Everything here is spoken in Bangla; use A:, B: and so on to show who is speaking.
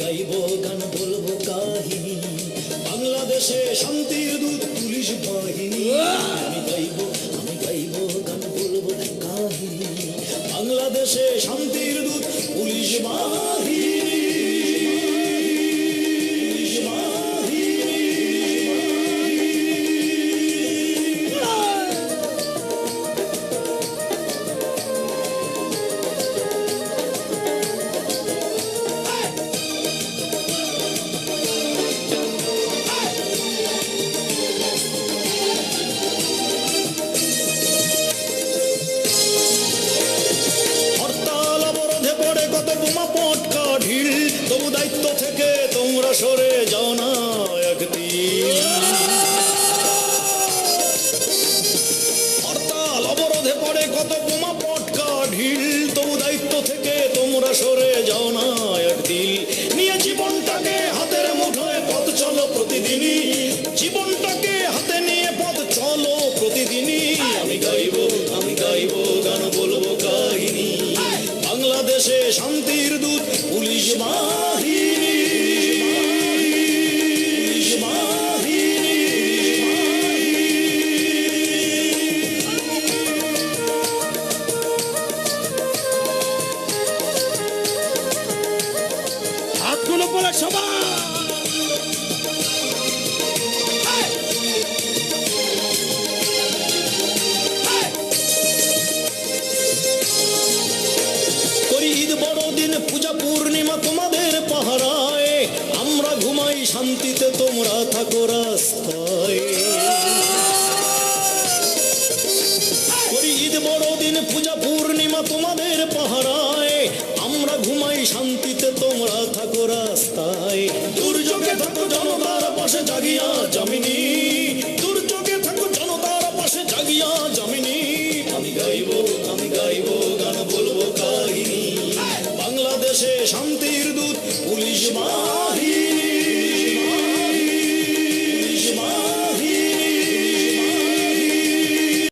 A: গাইব, গান বলব কাহিনী। বাংলাদেশে শান্তির দূত, পুলিশ বাহিনী। আমি গাইব আমি গাইব, গান বলব কাহিনী। বাংলাদেশে শান্তির দূত, পুলিশ বাহিনী। কত বোমা পটকা তবু দায়িত্ব থেকে তোমরা সরে যাও না হরতাল অবরোধে পড়ে কত বোমা পটকা ঢিল তবু দায়িত্ব থেকে তোমরা সরে যাও না একদিন নিয়ে জীবনটাকে হাতের মুঠোয় পথ চলো প্রতিদিনই। জীবনটাকে হাতে নিয়ে পথ চলো প্রতিদিনই। আমি গাইব আমি গাইব, গান বলব কাহিনী। বাংলাদেশে পূজা পূর্ণিমা তোমাদের পাহারায়। আমরা ঘুমাই শান্তিতে, তোমরা থাকো রাস্তায়। ঈদ বড়দিন পূজা পূর্ণিমা তোমাদের পাহারায়। আমরা ঘুমাই শান্তিতে, তোমরা থাকো রাস্তায়। দুর্যোগে থাকো জনতার পাশে জাগিয়া জামিনী দুর্যোগে থাকো জনতার পাশে জাগিয়া জামিনী আমি গাইব আমি গাইব, গান বলব কাহিনী। বাংলাদেশে শান্তির দূত, পুলিশ মা